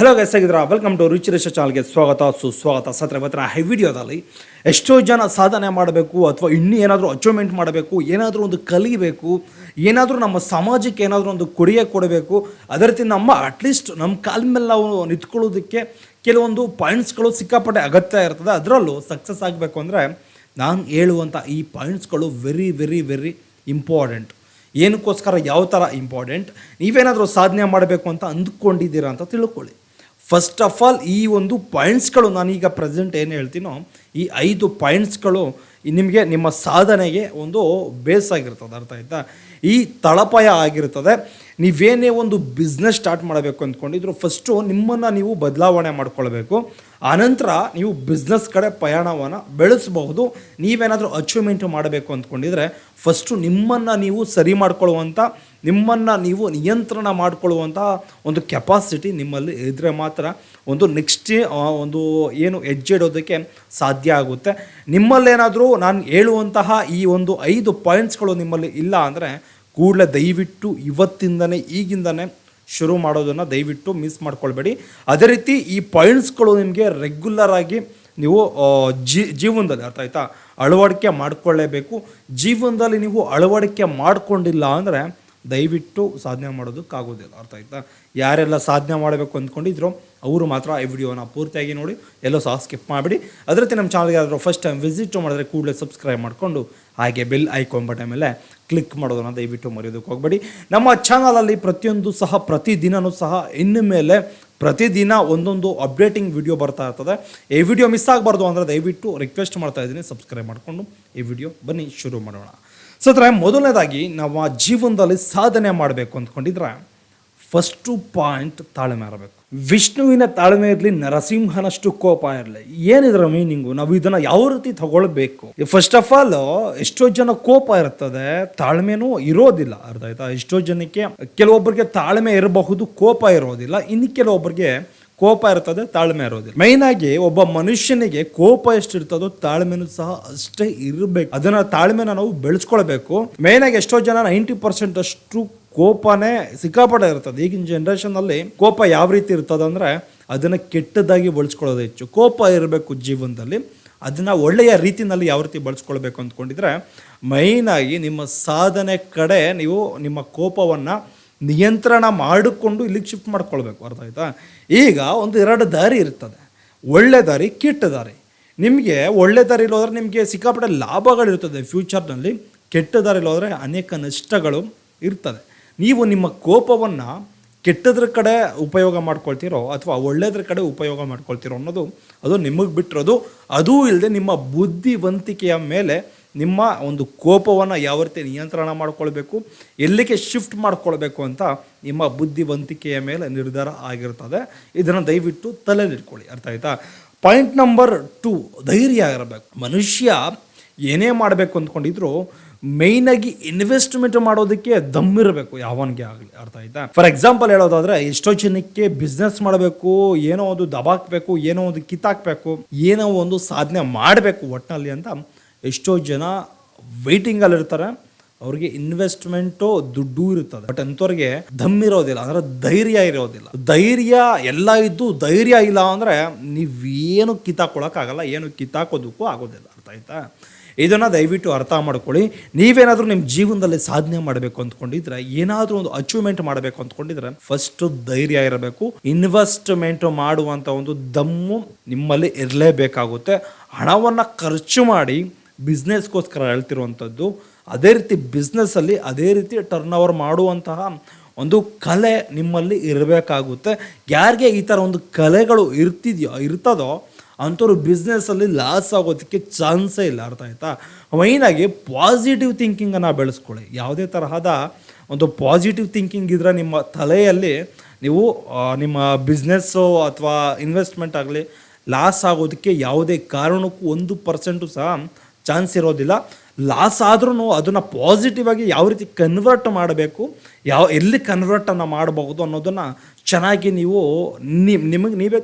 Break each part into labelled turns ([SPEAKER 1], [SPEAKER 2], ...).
[SPEAKER 1] Hello guys ಆಗಿದ್ರ welcome to Ruchi Risha ಚಾನಲ್ಗೆ ಸ್ವಾಗತ, ಸುಸ್ವಾಗತ. ಸತ್ರ ಇವತ್ತಿನ ಹೈ ವಿಡಿಯೋದಲ್ಲಿ ಎಷ್ಟೋ ಜನ ಸಾಧನೆ ಮಾಡಬೇಕು ಅಥವಾ ಇನ್ನೂ ಏನಾದರೂ ಅಚೀವ್ಮೆಂಟ್ ಮಾಡಬೇಕು, ಏನಾದರೂ ಒಂದು ಕಲಿಬೇಕು, ಏನಾದರೂ ನಮ್ಮ ಸಮಾಜಕ್ಕೆ ಏನಾದರೂ ಒಂದು ಕೊಡುಗೆ ಕೊಡಬೇಕು, ಅದೇ ರೀತಿ ನಮ್ಮ ಅಟ್ಲೀಸ್ಟ್ ನಮ್ಮ ಕಾಲ ಮೇಲೆ ನಾವು ನಿಂತ್ಕೊಳ್ಳೋದಕ್ಕೆ ಕೆಲವೊಂದು ಪಾಯಿಂಟ್ಸ್ಗಳು ಸಿಕ್ಕಾಪಟ್ಟೆ ಅಗತ್ಯ ಇರ್ತದೆ. ಅದರಲ್ಲೂ ಸಕ್ಸಸ್ ಆಗಬೇಕು ಅಂದರೆ ನಾನು ಹೇಳುವಂಥ ಈ ಪಾಯಿಂಟ್ಸ್ಗಳು ವೆರಿ ವೆರಿ ವೆರಿ ಇಂಪಾರ್ಟೆಂಟ್ ಏನಕ್ಕೋಸ್ಕರ ಯಾವ ಥರ ಇಂಪಾರ್ಟೆಂಟ್ ನೀವೇನಾದರೂ ಸಾಧನೆ ಮಾಡಬೇಕು ಅಂತ ಅಂದ್ಕೊಂಡಿದ್ದೀರಾ ಅಂತ ತಿಳ್ಕೊಳ್ಳಿ. ಫಸ್ಟ್ ಆಫ್ ಆಲ್ ಈ ಒಂದು ಪಾಯಿಂಟ್ಸ್ಗಳು ನಾನೀಗ ಪ್ರೆಸೆಂಟ್ ಏನು ಹೇಳ್ತೀನೋ, ಈ ಐದು ಪಾಯಿಂಟ್ಸ್ಗಳು ನಿಮಗೆ ನಿಮ್ಮ ಸಾಧನೆಗೆ ಒಂದು ಬೇಸ್ ಆಗಿರ್ತದೆ, ಅರ್ಥ ಆಯ್ತಾ? ಈ ತಳಪಾಯ ಆಗಿರ್ತದೆ. ನೀವೇನೇ ಒಂದು ಬಿಸ್ನೆಸ್ ಸ್ಟಾರ್ಟ್ ಮಾಡಬೇಕು ಅಂದ್ಕೊಂಡಿದ್ರು ಫಸ್ಟು ನಿಮ್ಮನ್ನು ನೀವು ಬದಲಾವಣೆ ಮಾಡ್ಕೊಳ್ಬೇಕು. ಆನಂತರ ನೀವು ಬಿಸ್ನೆಸ್ ಕಡೆ ಪಯಣವನ್ನು ಬೆಳೆಸಬಹುದು. ನೀವೇನಾದರೂ ಅಚೀವ್ಮೆಂಟ್ ಮಾಡಬೇಕು ಅಂದ್ಕೊಂಡಿದ್ರೆ ಫಸ್ಟು ನಿಮ್ಮನ್ನು ನೀವು ಸರಿ ಮಾಡ್ಕೊಳ್ಳುವಂಥ ನಿಮ್ಮನ್ನು ನೀವು ನಿಯಂತ್ರಣ ಮಾಡಿಕೊಳ್ಳುವಂಥ ಒಂದು ಕೆಪಾಸಿಟಿ ನಿಮ್ಮಲ್ಲಿ ಇದ್ದರೆ ಮಾತ್ರ ಒಂದು ನೆಕ್ಸ್ಟ್ ಒಂದು ಏನು ಹೆಜ್ಜೆ ಇಡೋದಕ್ಕೆ ಸಾಧ್ಯ ಆಗುತ್ತೆ. ನಿಮ್ಮಲ್ಲೇನಾದರೂ ನಾನು ಹೇಳುವಂತಹ ಈ ಒಂದು ಐದು ಪಾಯಿಂಟ್ಸ್ಗಳು ನಿಮ್ಮಲ್ಲಿ ಇಲ್ಲ ಅಂದರೆ ಕೂಡಲೇ ದಯವಿಟ್ಟು ಇವತ್ತಿಂದನೇ, ಈಗಿಂದನೇ ಶುರು ಮಾಡೋದನ್ನು ದಯವಿಟ್ಟು ಮಿಸ್ ಮಾಡ್ಕೊಳ್ಬೇಡಿ. ಅದೇ ರೀತಿ ಈ ಪಾಯಿಂಟ್ಸ್ಗಳು ನಿಮಗೆ ರೆಗ್ಯುಲರ್ ಆಗಿ ನೀವು ಜೀ, ಜೀವನದಲ್ಲಿ ಅರ್ಥ ಆಯ್ತಾ? ಅಳವಡಿಕೆ ಮಾಡಿಕೊಳ್ಳೇಬೇಕು. ಜೀವನದಲ್ಲಿ ನೀವು ಅಳವಡಿಕೆ ಮಾಡಿಕೊಂಡಿಲ್ಲ ಅಂದರೆ ದಯವಿಟ್ಟು ಸಾಧನೆ ಮಾಡೋದಕ್ಕಾಗೋದಿಲ್ಲ. ಅರ್ಥ ಆಯ್ತಾ? ಯಾರೆಲ್ಲ ಸಾಧನೆ ಮಾಡಬೇಕು ಅಂದ್ಕೊಂಡಿದ್ರು ಅವರು ಮಾತ್ರ ಈ ವಿಡಿಯೋನ ಪೂರ್ತಿಯಾಗಿ ನೋಡಿ, ಎಲ್ಲೋ ಸಹ ಸ್ಕಿಪ್ ಮಾಡಿಬಿಡಿ. ಅದರತ್ತೆ ರೀತಿ ನಮ್ಮ ಚಾನಲ್ಗೆ ಯಾರಾದರೂ ಫಸ್ಟ್ ಟೈಮ್ ವಿಸಿಟ್ ಮಾಡಿದ್ರೆ ಕೂಡಲೇ ಸಬ್ಸ್ಕ್ರೈಬ್ ಮಾಡಿಕೊಂಡು, ಹಾಗೆ ಬೆಲ್ ಐಕಾನ್ ಬಟನ್ ಮೇಲೆ ಕ್ಲಿಕ್ ಮಾಡೋದನ್ನು ದಯವಿಟ್ಟು ಮರೆಯೋದಕ್ಕೆ ಹೋಗಬೇಡಿ. ನಮ್ಮ ಚಾನಲಲ್ಲಿ ಪ್ರತಿಯೊಂದು ಸಹ ಪ್ರತಿದಿನವೂ ಸಹ ಇನ್ನು ಮೇಲೆ ಪ್ರತಿದಿನ ಒಂದೊಂದು ಅಪ್ಡೇಟಿಂಗ್ ವಿಡಿಯೋ ಬರ್ತಾ ಇರ್ತದೆ. ಈ ವಿಡಿಯೋ ಮಿಸ್ ಆಗಬಾರ್ದು ಅಂದರೆ ದಯವಿಟ್ಟು ರಿಕ್ವೆಸ್ಟ್ ಮಾಡ್ತಾ ಇದ್ದೀನಿ ಸಬ್ಸ್ಕ್ರೈಬ್ ಮಾಡಿಕೊಂಡು ಈ ವಿಡಿಯೋ ಬನ್ನಿ, ಶುರು ಮಾಡೋಣ. ಸತ್ರ ಮೊದಲನೇದಾಗಿ ಆ ಜೀವನದಲ್ಲಿ ಸಾಧನೆ ಮಾಡಬೇಕು ಅಂದ್ಕೊಂಡಿದ್ರೆ ಫಸ್ಟು ಪಾಯಿಂಟ್ ತಾಳ್ಮೆ ಇರಬೇಕು. ವಿಷ್ಣುವಿನ ತಾಳ್ಮೆ ಇರಲಿ, ನರಸಿಂಹನಷ್ಟು ಕೋಪ ಇರಲಿ, ಏನಿದ್ರ ಮೀನಿಂಗು ನಾವು ಇದನ್ನ ಯಾವ ರೀತಿ ತಗೊಳ್ಬೇಕು? ಫಸ್ಟ್ ಆಫ್ ಆಲ್ ಎಷ್ಟೋ ಜನ ಕೋಪ ಇರ್ತದೆ, ತಾಳ್ಮೆನೂ ಇರೋದಿಲ್ಲ, ಅರ್ಥ ಆಯ್ತಾ? ಎಷ್ಟೋ ಜನಕ್ಕೆ ಕೆಲವೊಬ್ಬರಿಗೆ ತಾಳ್ಮೆ ಇರಬಹುದು, ಕೋಪ ಇರೋದಿಲ್ಲ, ಇನ್ನು ಕೆಲವೊಬ್ಬರಿಗೆ ಕೋಪ ಇರ್ತದೆ, ತಾಳ್ಮೆ ಇರೋದಿಲ್ಲ. ಮೈನ್ ಆಗಿ ಒಬ್ಬ ಮನುಷ್ಯನಿಗೆ ಕೋಪ ಎಷ್ಟು ಇರ್ತದೋ ತಾಳ್ಮೆನೂ ಸಹ ಅಷ್ಟೇ ಇರಬೇಕು. ಅದನ್ನ ತಾಳ್ಮೆನ ನಾವು ಬೆಳೆಸ್ಕೊಳ್ಬೇಕು. ಮೈನ್ ಆಗಿ ಎಷ್ಟೋ ಜನ ನೈಂಟಿ ಪರ್ಸೆಂಟ್ ಅಷ್ಟು ಕೋಪನೇ ಸಿಕ್ಕಾಪಟ್ಟೆ ಇರ್ತದೆ. ಈಗಿನ ಜನರೇಷನ್ ಅಲ್ಲಿ ಕೋಪ ಯಾವ ರೀತಿ ಇರ್ತದೆ ಅಂದ್ರೆ ಅದನ್ನ ಕೆಟ್ಟದಾಗಿ ಬಳಸ್ಕೊಳ್ಳೋದು ಹೆಚ್ಚು. ಕೋಪ ಇರಬೇಕು ಜೀವನದಲ್ಲಿ, ಅದನ್ನ ಒಳ್ಳೆಯ ರೀತಿನಲ್ಲಿ ಯಾವ ರೀತಿ ಬಳಸ್ಕೊಳ್ಬೇಕು ಅಂದ್ಕೊಂಡಿದ್ರೆ ಮೈನ್ ಆಗಿ ನಿಮ್ಮ ಸಾಧನೆ ಕಡೆ ನೀವು ನಿಮ್ಮ ಕೋಪವನ್ನ ನಿಯಂತ್ರಣ ಮಾಡಿಕೊಂಡು ಇಲ್ಲಿಗೆ ಶಿಫ್ಟ್ ಮಾಡ್ಕೊಳ್ಬೇಕು. ಅರ್ಥ ಆಯ್ತಾ? ಈಗ ಒಂದು ಎರಡು ದಾರಿ ಇರ್ತದೆ. ಒಳ್ಳೆ ದಾರಿ, ಕೆಟ್ಟ ದಾರಿ. ನಿಮಗೆ ಒಳ್ಳೆ ದಾರಿಲಿ ಹೋದರೆ ನಿಮಗೆ ಸಿಕ್ಕಾಪಟ್ಟೆ ಲಾಭಗಳಿರ್ತದೆ ಫ್ಯೂಚರ್ನಲ್ಲಿ. ಕೆಟ್ಟ ದಾರಿಲಿ ಹೋದರೆ ಅನೇಕ ನಷ್ಟಗಳು ಇರ್ತದೆ. ನೀವು ನಿಮ್ಮ ಕೋಪವನ್ನು ಕೆಟ್ಟದ್ರ ಕಡೆ ಉಪಯೋಗ ಮಾಡ್ಕೊಳ್ತೀರೋ ಅಥವಾ ಒಳ್ಳೆಯದ್ರ ಕಡೆ ಉಪಯೋಗ ಮಾಡ್ಕೊಳ್ತೀರೋ ಅನ್ನೋದು ಅದು ನಿಮಗೆ ಬಿಟ್ಟಿರೋದು. ಅದೂ ಇಲ್ಲದೆ ನಿಮ್ಮ ಬುದ್ಧಿವಂತಿಕೆಯ ಮೇಲೆ ನಿಮ್ಮ ಒಂದು ಕೋಪವನ್ನು ಯಾವ ರೀತಿ ನಿಯಂತ್ರಣ ಮಾಡಿಕೊಳ್ಬೇಕು, ಎಲ್ಲಿಗೆ ಶಿಫ್ಟ್ ಮಾಡಿಕೊಳ್ಬೇಕು ಅಂತ ನಿಮ್ಮ ಬುದ್ಧಿವಂತಿಕೆಯ ಮೇಲೆ ನಿರ್ಧಾರ ಆಗಿರ್ತದೆ. ಇದನ್ನು ದಯವಿಟ್ಟು ತಲೆಯಲ್ಲಿಟ್ಕೊಳ್ಳಿ ಅರ್ಥ ಆಯ್ತಾ? ಪಾಯಿಂಟ್ ನಂಬರ್ ಟು ಧೈರ್ಯ ಆಗಿರಬೇಕು ಮನುಷ್ಯ ಏನೇ ಮಾಡಬೇಕು ಅಂದ್ಕೊಂಡಿದ್ರು ಮೇಯ್ನಾಗಿ ಇನ್ವೆಸ್ಟ್ಮೆಂಟ್ ಮಾಡೋದಕ್ಕೆ ದಮ್ ಇರಬೇಕು, ಯಾವನಿಗೆ ಆಗಲಿ. ಅರ್ಥ ಆಯ್ತಾ? ಫಾರ್ ಎಕ್ಸಾಂಪಲ್ ಹೇಳೋದಾದ್ರೆ, ಎಷ್ಟೋ ಜನಕ್ಕೆ ಬಿಸ್ನೆಸ್ ಮಾಡಬೇಕು, ಏನೋ ಒಂದು ದಬಾಕ್ಬೇಕು, ಏನೋ ಒಂದು ಕಿತ್ತಾಕ್ಬೇಕು, ಏನೋ ಒಂದು ಸಾಧನೆ ಮಾಡಬೇಕು ಒಟ್ಟಿನಲ್ಲಿ ಅಂತ ಎಷ್ಟೋ ಜನ ವೈಟಿಂಗಲ್ಲಿ ಇರ್ತಾರೆ. ಅವ್ರಿಗೆ ಇನ್ವೆಸ್ಟ್ಮೆಂಟು ದುಡ್ಡು ಇರುತ್ತದೆ. ಬಟ್ ಅಂಥವ್ರಿಗೆ ದಮ್ ಇರೋದಿಲ್ಲ. ಅಂದರೆ ಧೈರ್ಯ ಇರೋದಿಲ್ಲ. ಧೈರ್ಯ ಎಲ್ಲ ಇದ್ದು ಧೈರ್ಯ ಇಲ್ಲ ಅಂದರೆ ನೀವೇನು ಕಿತ್ತಾಕೊಳಕ್ಕಾಗಲ್ಲ ಏನು ಕಿತ್ತಾಕೋದಕ್ಕೂ ಆಗೋದಿಲ್ಲ. ಅರ್ಥ ಆಯ್ತಾ? ಇದನ್ನು ದಯವಿಟ್ಟು ಅರ್ಥ ಮಾಡ್ಕೊಳ್ಳಿ. ನೀವೇನಾದರೂ ನಿಮ್ಮ ಜೀವನದಲ್ಲಿ ಸಾಧನೆ ಮಾಡಬೇಕು ಅಂದ್ಕೊಂಡಿದ್ರೆ, ಏನಾದರೂ ಒಂದು ಅಚೀವ್ಮೆಂಟ್ ಮಾಡಬೇಕು ಅಂದ್ಕೊಂಡಿದ್ರೆ ಫಸ್ಟ್ ಧೈರ್ಯ ಇರಬೇಕು. ಇನ್ವೆಸ್ಟ್ಮೆಂಟ್ ಮಾಡುವಂಥ ಒಂದು ದಮ್ಮು ನಿಮ್ಮಲ್ಲಿ ಇರಲೇಬೇಕಾಗುತ್ತೆ. ಹಣವನ್ನು ಖರ್ಚು ಮಾಡಿ ಬಿಸ್ನೆಸ್ಗೋಸ್ಕರ ಹೇಳ್ತಿರುವಂಥದ್ದು, ಅದೇ ರೀತಿ ಬಿಸ್ನೆಸ್ಸಲ್ಲಿ ಅದೇ ರೀತಿ ಟರ್ನ್ ಓವರ್ ಮಾಡುವಂತಹ ಒಂದು ಕಲೆ ನಿಮ್ಮಲ್ಲಿ ಇರಬೇಕಾಗುತ್ತೆ. ಯಾರಿಗೆ ಈ ಥರ ಒಂದು ಕಲೆಗಳು ಇರ್ತಿದೆಯೋ, ಇರ್ತದೋ, ಅಂಥವ್ರು ಬಿಸ್ನೆಸ್ಸಲ್ಲಿ ಲಾಸ್ ಆಗೋದಕ್ಕೆ ಚಾನ್ಸೇ ಇಲ್ಲ, ಅರ್ಥ ಆಯಿತಾ? ಮೈನಾಗಿ ಪಾಸಿಟಿವ್ ಥಿಂಕಿಂಗನ್ನು ಬೆಳೆಸ್ಕೊಳ್ಳಿ. ಯಾವುದೇ ತರಹದ ಒಂದು ಪಾಸಿಟಿವ್ ಥಿಂಕಿಂಗ್ ಇದ್ದರೆ ನಿಮ್ಮ ತಲೆಯಲ್ಲಿ ನೀವು ನಿಮ್ಮ ಬಿಸ್ನೆಸ್ಸು ಅಥವಾ ಇನ್ವೆಸ್ಟ್ಮೆಂಟ್ ಆಗಲಿ ಲಾಸ್ ಆಗೋದಕ್ಕೆ ಯಾವುದೇ ಕಾರಣಕ್ಕೂ ಒಂದು ಪರ್ಸೆಂಟು ಸಹ ಚಾನ್ಸ್ ಇರೋದಿಲ್ಲ. ಲಾಸ್ ಆದ್ರೂ ಅದನ್ನು ಪಾಸಿಟಿವ್ ಆಗಿ ಯಾವ ರೀತಿ ಕನ್ವರ್ಟ್ ಮಾಡಬೇಕು, ಯಾವ, ಎಲ್ಲಿ ಕನ್ವರ್ಟನ್ನು ಮಾಡಬಹುದು ಅನ್ನೋದನ್ನು ಚೆನ್ನಾಗಿ ನೀವು ನಿಮಗೆ ನೀವೇ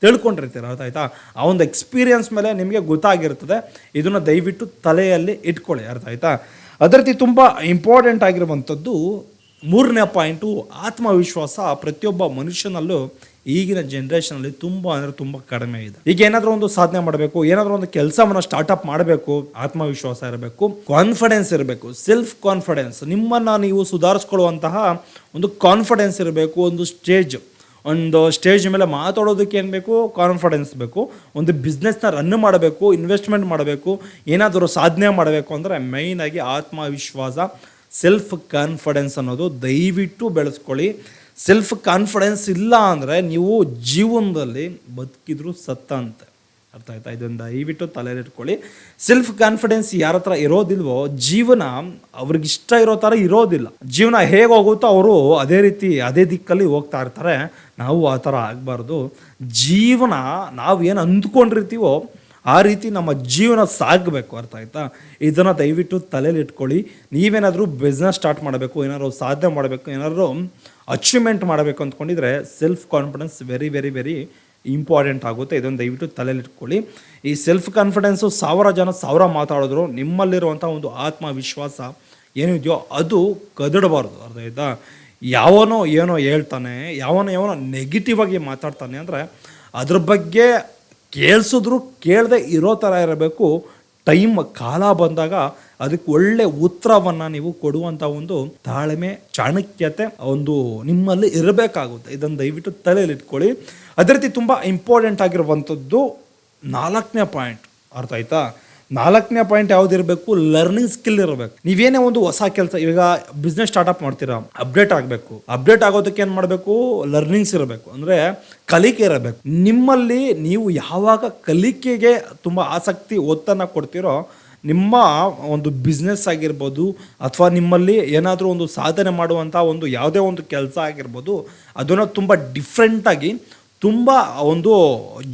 [SPEAKER 1] ತಿಳ್ಕೊಂಡಿರ್ತೀರ. ಅರ್ಥ ಆಯ್ತಾ? ಆ ಒಂದು ಎಕ್ಸ್ಪೀರಿಯನ್ಸ್ ಮೇಲೆ ನಿಮಗೆ ಗೊತ್ತಾಗಿರ್ತದೆ. ಇದನ್ನು ದಯವಿಟ್ಟು ತಲೆಯಲ್ಲಿ ಇಟ್ಕೊಳ್ಳಿ. ಅರ್ಥ ಆಯ್ತಾ? ಅದೇ ರೀತಿ ತುಂಬ ಇಂಪಾರ್ಟೆಂಟ್ ಆಗಿರುವಂಥದ್ದು ಮೂರನೇ ಪಾಯಿಂಟು ಆತ್ಮವಿಶ್ವಾಸ ಪ್ರತಿಯೊಬ್ಬ ಮನುಷ್ಯನಲ್ಲೂ ಈಗಿನ ಜನ್ರೇಷನಲ್ಲಿ ತುಂಬ ಅಂದರೆ ತುಂಬ ಕಡಿಮೆ ಇದೆ. ಈಗ ಏನಾದರೂ ಒಂದು ಸಾಧನೆ ಮಾಡಬೇಕು, ಏನಾದರೂ ಒಂದು ಕೆಲಸವನ್ನು ಸ್ಟಾರ್ಟ್ಅಪ್ ಮಾಡಬೇಕು, ಆತ್ಮವಿಶ್ವಾಸ ಇರಬೇಕು ಕಾನ್ಫಿಡೆನ್ಸ್ ಇರಬೇಕು ಸೆಲ್ಫ್ ಕಾನ್ಫಿಡೆನ್ಸ್ ನಿಮ್ಮನ್ನು ನೀವು ಸುಧಾರಿಸ್ಕೊಳ್ಳುವಂತಹ ಒಂದು ಕಾನ್ಫಿಡೆನ್ಸ್ ಇರಬೇಕು, ಒಂದು ಸ್ಟೇಜ್ ಒಂದು ಸ್ಟೇಜ್ ಮೇಲೆ ಮಾತಾಡೋದಕ್ಕೆ ಏನು ಬೇಕು? ಕಾನ್ಫಿಡೆನ್ಸ್ ಬೇಕು. ಒಂದು ಬಿಸ್ನೆಸ್ನ ರನ್ ಮಾಡಬೇಕು ಇನ್ವೆಸ್ಟ್ಮೆಂಟ್ ಮಾಡಬೇಕು, ಏನಾದರೂ ಸಾಧನೆ ಮಾಡಬೇಕು ಅಂದರೆ ಮೈನಾಗಿ ಆತ್ಮವಿಶ್ವಾಸ ಸೆಲ್ಫ್ ಕಾನ್ಫಿಡೆನ್ಸ್ ಅನ್ನೋದು ದಯವಿಟ್ಟು ಬೆಳೆಸ್ಕೊಳ್ಳಿ. ಸೆಲ್ಫ್ ಕಾನ್ಫಿಡೆನ್ಸ್ ಇಲ್ಲ ಅಂದರೆ ನೀವು ಜೀವನದಲ್ಲಿ ಬದುಕಿದ್ರು ಸತ್ತ ಅಂತೆ. ಅರ್ಥ ಆಯ್ತಾ? ಇದನ್ನು ದಯವಿಟ್ಟು ತಲೆಯಲ್ಲಿಟ್ಕೊಳ್ಳಿ ಸೆಲ್ಫ್ ಕಾನ್ಫಿಡೆನ್ಸ್ ಯಾರ ಹತ್ರ ಇರೋದಿಲ್ವೋ, ಜೀವನ ಅವ್ರಿಗೆ ಇಷ್ಟ ಇರೋ ಥರ ಇರೋದಿಲ್ಲ. ಜೀವನ ಹೇಗೆ ಹೋಗುತ್ತೋ ಅವರು ಅದೇ ರೀತಿ, ಅದೇ ದಿಕ್ಕಲ್ಲಿ ಹೋಗ್ತಾ ಇರ್ತಾರೆ. ನಾವು ಆ ಥರ ಆಗಬಾರ್ದು. ಜೀವನ ನಾವು ಏನು ಅಂದ್ಕೊಂಡಿರ್ತೀವೋ ಆ ರೀತಿ ನಮ್ಮ ಜೀವನ ಸಾಗಬೇಕು, ಅರ್ಥ ಆಯ್ತಾ? ಇದನ್ನು ದಯವಿಟ್ಟು ತಲೆಯಲ್ಲಿ ಇಟ್ಕೊಳ್ಳಿ. ನೀವೇನಾದರೂ ಬಿಸ್ನೆಸ್ ಸ್ಟಾರ್ಟ್ ಮಾಡಬೇಕು, ಏನಾದರೂ ಸಾಧನೆ ಮಾಡಬೇಕು, ಏನಾದರೂ ಅಚೀವ್ಮೆಂಟ್ ಮಾಡಬೇಕು ಅಂದ್ಕೊಂಡಿದ್ರೆ self confidence very very very important ಆಗುತ್ತೆ. ಇದನ್ನು ದಯವಿಟ್ಟು ತಲೆಯಲ್ಲಿ ಇಟ್ಕೊಳ್ಳಿ. ಈ ಸೆಲ್ಫ್ ಕಾನ್ಫಿಡೆನ್ಸು ಸಾವಿರ ಜನ ಸಾವಿರ ಮಾತಾಡಿದ್ರು ನಿಮ್ಮಲ್ಲಿರುವಂಥ ಒಂದು ಆತ್ಮವಿಶ್ವಾಸ ಏನಿದೆಯೋ ಅದು ಕದಡಬಾರ್ದು, ಅರ್ಥ ಆಯ್ತಾ? ಯಾವನೋ ಏನೋ ಹೇಳ್ತಾನೆ, ಯಾವನೋ ಯಾವನೋ ನೆಗೆಟಿವ್ ಆಗಿ ಮಾತಾಡ್ತಾನೆ ಅಂದರೆ ಅದ್ರ ಬಗ್ಗೆ ಕೇಳಿಸಿದ್ರು, ಕೇಳದೆ ಇರೋ ಥರ ಇರಬೇಕು. ಟೈಮ್ ಕಾಲ ಬಂದಾಗ ಅದಕ್ಕೆ ಒಳ್ಳೆ ಉತ್ತರವನ್ನು ನೀವು ಕೊಡುವಂಥ ಒಂದು ತಾಳ್ಮೆ, ಚಾಣಕ್ಯತೆ ಒಂದು ನಿಮ್ಮಲ್ಲಿ ಇರಬೇಕಾಗುತ್ತೆ. ಇದನ್ನು ದಯವಿಟ್ಟು ತಲೆಯಲ್ಲಿ ಇಟ್ಕೊಳ್ಳಿ. ಅದೇ ರೀತಿ ತುಂಬ ಇಂಪಾರ್ಟೆಂಟ್ ಆಗಿರುವಂಥದ್ದು ನಾಲ್ಕನೇ ಪಾಯಿಂಟ್ ಅರ್ಥ ಆಯ್ತಾ? ನಾಲ್ಕನೇ ಪಾಯಿಂಟ್ ಯಾವ್ದಿರಬೇಕು ಲರ್ನಿಂಗ್ ಸ್ಕಿಲ್ ಇರಬೇಕು. ನೀವೇನೇ ಒಂದು ಹೊಸ ಕೆಲಸ ಈಗ ಬಿಸ್ನೆಸ್ ಸ್ಟಾರ್ಟ್ಅಪ್ ಮಾಡ್ತೀರಾ ಅಪ್ಡೇಟ್ ಆಗಬೇಕು. ಅಪ್ಡೇಟ್ ಆಗೋದಕ್ಕೆ ಏನು ಮಾಡಬೇಕು? ಲರ್ನಿಂಗ್ಸ್ ಇರಬೇಕು. ಅಂದರೆ ಕಲಿಕೆ ಇರಬೇಕು. ನಿಮ್ಮಲ್ಲಿ ನೀವು ಯಾವಾಗ ಕಲಿಕೆಗೆ ತುಂಬ ಆಸಕ್ತಿ, ಒತ್ತನ್ನು ಕೊಡ್ತೀರೋ, ನಿಮ್ಮ ಒಂದು ಬಿಸ್ನೆಸ್ ಆಗಿರ್ಬೋದು, ಅಥವಾ ನಿಮ್ಮಲ್ಲಿ ಏನಾದರೂ ಒಂದು ಸಾಧನೆ ಮಾಡುವಂಥ ಒಂದು ಯಾವುದೇ ಒಂದು ಕೆಲಸ ಆಗಿರ್ಬೋದು, ಅದನ್ನು ತುಂಬ ಡಿಫ್ರೆಂಟಾಗಿ ತುಂಬ ಒಂದು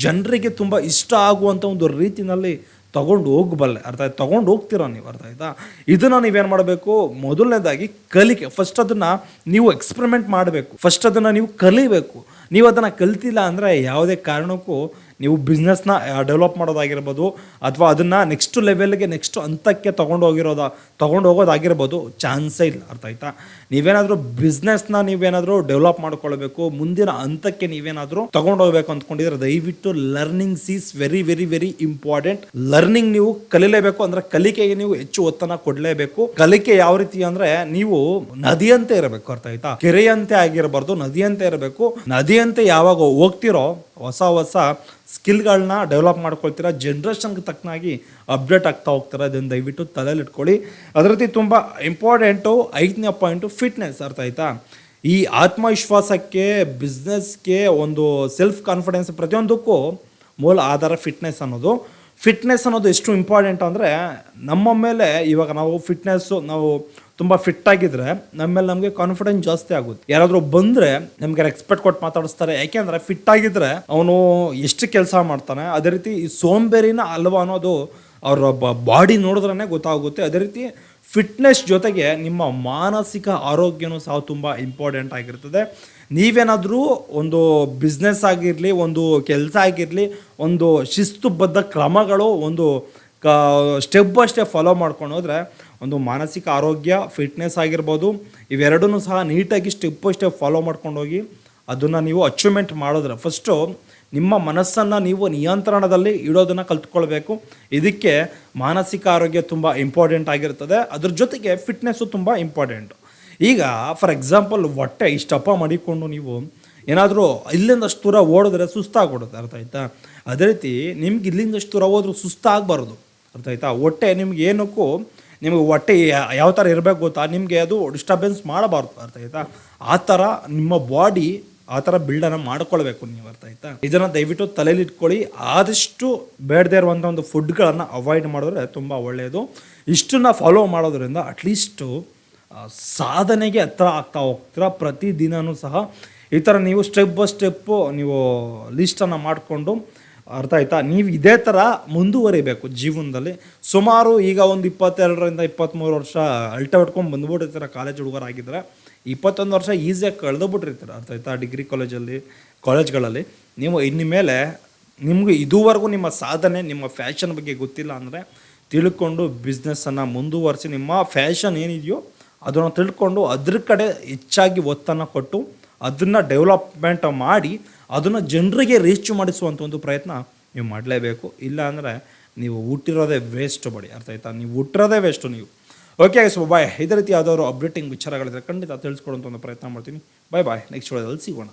[SPEAKER 1] ಜನರಿಗೆ ತುಂಬ ಇಷ್ಟ ಆಗುವಂಥ ಒಂದು ರೀತಿನಲ್ಲಿ ತಗೊಂಡು ಹೋಗಬಲ್ಲೆ. ಅರ್ಥ ಆಯ್ತು? ತಗೊಂಡು ಹೋಗ್ತೀರ ನೀವು, ಅರ್ಥ ಆಯ್ತಾ? ಇದನ್ನು ನೀವೇನು ಮಾಡಬೇಕು? ಮೊದಲನೇದಾಗಿ ಕಲಿಕೆ. ಫಸ್ಟ್ ಅದನ್ನು ನೀವು ಎಕ್ಸ್ಪರಿಮೆಂಟ್ ಮಾಡಬೇಕು. ಫಸ್ಟ್ ಅದನ್ನು ನೀವು ಕಲಿಬೇಕು. ನೀವು ಅದನ್ನು ಕಲ್ತಿಲ್ಲ ಅಂದರೆ ಯಾವುದೇ ಕಾರಣಕ್ಕೂ ನೀವು ಬಿಸ್ನೆಸ್ನ ಡೆವಲಪ್ ಮಾಡೋದಾಗಿರ್ಬೋದು ಅಥವಾ ಅದನ್ನು ನೆಕ್ಸ್ಟ್ ಲೆವೆಲ್ಗೆ ನೆಕ್ಸ್ಟ್ ಹಂತಕ್ಕೆ ತೊಗೊಂಡು ಹೋಗಿರೋದ, ತೊಗೊಂಡು ಹೋಗೋದಾಗಿರ್ಬೋದು ಚಾನ್ಸೇ ಇಲ್ಲ. ಅರ್ಥ ಆಯ್ತಾ? ನೀವೇನಾದರೂ ಬಿಸ್ನೆಸ್ನ ನೀವೇನಾದರೂ ಡೆವಲಪ್ ಮಾಡ್ಕೊಳ್ಬೇಕು, ಮುಂದಿನ ಹಂತಕ್ಕೆ ನೀವೇನಾದರೂ ತೊಗೊಂಡು ಹೋಗ್ಬೇಕು ಅಂದ್ಕೊಂಡಿದ್ರೆ ದಯವಿಟ್ಟು learnings is very very very important learning ನೀವು ಕಲಿಲೇಬೇಕು ಅಂದ್ರೆ ಕಲಿಕೆಗೆ ನೀವು ಹೆಚ್ಚು ಒತ್ತನ ಕೊಡಲೇಬೇಕು. ಕಲಿಕೆ ಯಾವ ರೀತಿ ಅಂದ್ರೆ ನೀವು ನದಿಯಂತೆ ಇರಬೇಕು. ಅರ್ಥ ಆಯ್ತಾ? ಕೆರೆಯಂತೆ ಆಗಿರಬಾರ್ದು, ನದಿಯಂತೆ ಇರಬೇಕು. ನದಿಯಂತೆ ಯಾವಾಗ ಹೋಗ್ತಿರೋ ಹೊಸ ಹೊಸ ಸ್ಕಿಲ್ಗಳನ್ನ ಡೆವಲಪ್ ಮಾಡ್ಕೊಳ್ತೀರಾ ಜನ್ರೇಷನ್ಗೆ ತಕ್ಕನಾಗಿ ಅಪ್ಡೇಟ್ ಆಗ್ತಾ ಹೋಗ್ತೀರಾ ಅದನ್ನು ದಯವಿಟ್ಟು ತಲೆಯಲ್ಲಿ ಇಟ್ಕೊಳ್ಳಿ. ಅದರ ರೀತಿ ತುಂಬ ಇಂಪಾರ್ಟೆಂಟು ಐದನೇ ಪಾಯಿಂಟು ಫಿಟ್ನೆಸ್ ಅರ್ಥ ಆಯ್ತಾ? ಈ ಆತ್ಮವಿಶ್ವಾಸಕ್ಕೆ ಬಿಸ್ನೆಸ್ಗೆ ಒಂದು ಸೆಲ್ಫ್ ಕಾನ್ಫಿಡೆನ್ಸ್ ಪ್ರತಿಯೊಂದಕ್ಕೂ ಮೂಲ ಆಧಾರ ಫಿಟ್ನೆಸ್ ಅನ್ನೋದು. ಫಿಟ್ನೆಸ್ ಅನ್ನೋದು ಎಷ್ಟು ಇಂಪಾರ್ಟೆಂಟ್ ಅಂದರೆ ನಮ್ಮ ಮೇಲೆ ಇವಾಗ ನಾವು ಫಿಟ್ನೆಸ್ಸು ನಾವು ತುಂಬ ಫಿಟ್ ಆಗಿದ್ರೆ ನಮ್ಮ ಮೇಲೆ ನಮಗೆ ಕಾನ್ಫಿಡೆನ್ಸ್ ಜಾಸ್ತಿ ಆಗುತ್ತೆ. ಯಾರಾದರೂ ಬಂದರೆ ನಮಗೆ ರೆಸ್ಪೆಕ್ಟ್ ಕೊಟ್ಟು ಮಾತಾಡಿಸ್ತಾರೆ ಯಾಕೆಂದರೆ ಫಿಟ್ ಆಗಿದ್ರೆ ಅವನು ಎಷ್ಟು ಕೆಲಸ ಮಾಡ್ತಾನೆ, ಅದೇ ರೀತಿ ಈ ಸೋಂಬೇರಿನ ಅಲ್ವಾ ಅನ್ನೋದು ಅವರ ಬಾಡಿ ನೋಡಿದ್ರೇ ಗೊತ್ತಾಗುತ್ತೆ. ಅದೇ ರೀತಿ ಫಿಟ್ನೆಸ್ ಜೊತೆಗೆ ನಿಮ್ಮ ಮಾನಸಿಕ ಆರೋಗ್ಯನೂ ಸಹ ತುಂಬ ಇಂಪಾರ್ಟೆಂಟ್ ಆಗಿರ್ತದೆ. ನೀವೇನಾದರೂ ಒಂದು ಬಿಸ್ನೆಸ್ ಆಗಿರಲಿ, ಒಂದು ಕೆಲಸ ಆಗಿರಲಿ, ಒಂದು ಶಿಸ್ತುಬದ್ಧ ಕ್ರಮಗಳು ಒಂದು ಕ ಸ್ಟೆಪ್ ಬೈ ಸ್ಟೆಪ್ ಫಾಲೋ ಮಾಡ್ಕೊಂಡು ಹೋದರೆ ಒಂದು ಮಾನಸಿಕ ಆರೋಗ್ಯ ಫಿಟ್ನೆಸ್ ಆಗಿರ್ಬೋದು ಇವೆರಡೂ ಸಹ ನೀಟಾಗಿ ಸ್ಟೆಪ್ ಬೈ ಸ್ಟೆಪ್ ಫಾಲೋ ಮಾಡ್ಕೊಂಡು ಹೋಗಿ ಅದನ್ನು ನೀವು ಅಚೀವ್ಮೆಂಟ್ ಮಾಡಿದ್ರೆ ಫಸ್ಟು ನಿಮ್ಮ ಮನಸ್ಸನ್ನು ನೀವು ನಿಯಂತ್ರಣದಲ್ಲಿ ಇಡೋದನ್ನು ಕಲ್ತ್ಕೊಳ್ಬೇಕು. ಇದಕ್ಕೆ ಮಾನಸಿಕ ಆರೋಗ್ಯ ತುಂಬ ಇಂಪಾರ್ಟೆಂಟ್ ಆಗಿರ್ತದೆ. ಅದ್ರ ಜೊತೆಗೆ ಫಿಟ್ನೆಸ್ಸು ತುಂಬ ಇಂಪಾರ್ಟೆಂಟು ಈಗ ಫಾರ್ ಎಕ್ಸಾಂಪಲ್ ಹೊಟ್ಟೆ ಇಷ್ಟಪ್ಪ ಮಾಡಿಕೊಂಡು ನೀವು ಏನಾದರೂ ಇಲ್ಲಿಂದಷ್ಟು ದೂರ ಓಡಿದ್ರೆ ಸುಸ್ತಾಗ್ಬಿಡುತ್ತೆ, ಅರ್ಥ ಆಯ್ತಾ? ಅದೇ ರೀತಿ ನಿಮ್ಗೆ ಇಲ್ಲಿಂದಷ್ಟು ದೂರ ಹೋದ್ರೂ ಸುಸ್ತಾಗಬಾರ್ದು, ಅರ್ಥ ಆಯ್ತಾ? ಹೊಟ್ಟೆ ನಿಮ್ಗೆ ಏನಕ್ಕೂ ನಿಮಗೆ ಹೊಟ್ಟೆ ಯಾವ ಥರ ಇರಬೇಕು ಗೊತ್ತಾ? ನಿಮಗೆ ಅದು ಡಿಸ್ಟರ್ಬೆನ್ಸ್ ಮಾಡಬಾರ್ದು, ಅರ್ಥ ಆಯ್ತಾ? ಆ ಥರ ನಿಮ್ಮ ಬಾಡಿ ಆ ಥರ ಬಿಲ್ಡನ್ನು ಮಾಡ್ಕೊಳ್ಬೇಕು ನೀವು, ಅರ್ಥ ಆಯ್ತಾ? ಇದನ್ನು ದಯವಿಟ್ಟು ತಲೆಯಲ್ಲಿ ಇಟ್ಕೊಳ್ಳಿ. ಆದಷ್ಟು ಬೇಡದೇ ಇರುವಂಥ ಒಂದು ಫುಡ್ಗಳನ್ನು ಅವಾಯ್ಡ್ ಮಾಡಿದ್ರೆ ತುಂಬ ಒಳ್ಳೆಯದು ಇಷ್ಟನ್ನ ಫಾಲೋ ಮಾಡೋದ್ರಿಂದ ಅಟ್ಲೀಸ್ಟು ಸಾಧನೆಗೆ ಹತ್ರ ಆಗ್ತಾ ಹೋಗ್ತೀರಾ? ಪ್ರತಿದಿನವೂ ಸಹ ಈ ಥರ ನೀವು ಸ್ಟೆಪ್ ಬೈ ಸ್ಟೆಪ್ಪು ನೀವು ಲಿಸ್ಟನ್ನು ಮಾಡಿಕೊಂಡು, ಅರ್ಥ ಆಯ್ತಾ? ನೀವು ಇದೇ ಥರ ಮುಂದುವರಿಬೇಕು ಜೀವನದಲ್ಲಿ. ಸುಮಾರು ಈಗ ಒಂದು ಇಪ್ಪತ್ತೆರಡರಿಂದ ಇಪ್ಪತ್ತ್ಮೂರು ವರ್ಷ ಅಲ್ಟ ಹೊಡ್ಕೊಂಡು ಬಂದ್ಬಿಟ್ಟಿರ್ತೀರ ಕಾಲೇಜ್ ಹುಡುಗರಾಗಿದ್ದರೆ ಇಪ್ಪತ್ತೊಂದು ವರ್ಷ ಈಸಿಯಾಗಿ ಕಳೆದು ಬಿಟ್ಟಿರ್ತೀರ, ಅರ್ಥ ಆಯ್ತಾ? ಡಿಗ್ರಿ ಕಾಲೇಜಲ್ಲಿ ಕಾಲೇಜ್ಗಳಲ್ಲಿ ನೀವು ಇನ್ನು ಮೇಲೆ ನಿಮಗೆ ಇದುವರೆಗೂ ನಿಮ್ಮ ಸಾಧನೆ, ನಿಮ್ಮ ಫ್ಯಾಷನ್ ಬಗ್ಗೆ ಗೊತ್ತಿಲ್ಲ ಅಂದರೆ ತಿಳ್ಕೊಂಡು ಬಿಸ್ನೆಸ್ಸನ್ನು ಮುಂದುವರಿಸಿ, ನಿಮ್ಮ ಫ್ಯಾಷನ್ ಏನಿದೆಯೋ ಅದನ್ನು ತಿಳ್ಕೊಂಡು ಅದ್ರ ಕಡೆ ಹೆಚ್ಚಾಗಿ ಒತ್ತನ್ನು ಕೊಟ್ಟು ಅದನ್ನು ಡೆವಲಪ್ಮೆಂಟ್ ಮಾಡಿ ಅದನ್ನು ಜನರಿಗೆ ರೀಚ್ ಮಾಡಿಸುವಂಥ ಒಂದು ಪ್ರಯತ್ನ ನೀವು ಮಾಡಲೇಬೇಕು. ಇಲ್ಲ ಅಂದರೆ ನೀವು ಹುಟ್ಟಿರೋದೇ ವೇಸ್ಟ್ ಬಡಿ. ಅರ್ಥ ಆಯ್ತಾ? ನೀವು ಹುಟ್ಟಿರೋದೇ ವೇಸ್ಟು ನೀವು. ಓಕೆ ಸೊ ಬಾಯ್ ಇದೇ ರೀತಿ ಯಾವುದಾದ್ರು ಅಪ್ಡೇಟಿಂಗ್ ವಿಚಾರಗಳಿದ್ರೆ ಖಂಡಿತ ತಿಳಿಸ್ಕೊಡುವಂಥ ಒಂದು ಪ್ರಯತ್ನ ಮಾಡ್ತೀನಿ. ಬಾಯ್ ಬಾಯ್ ನೆಕ್ಸ್ಟ್ ಒಳಗೆ ಸಿಗೋಣ.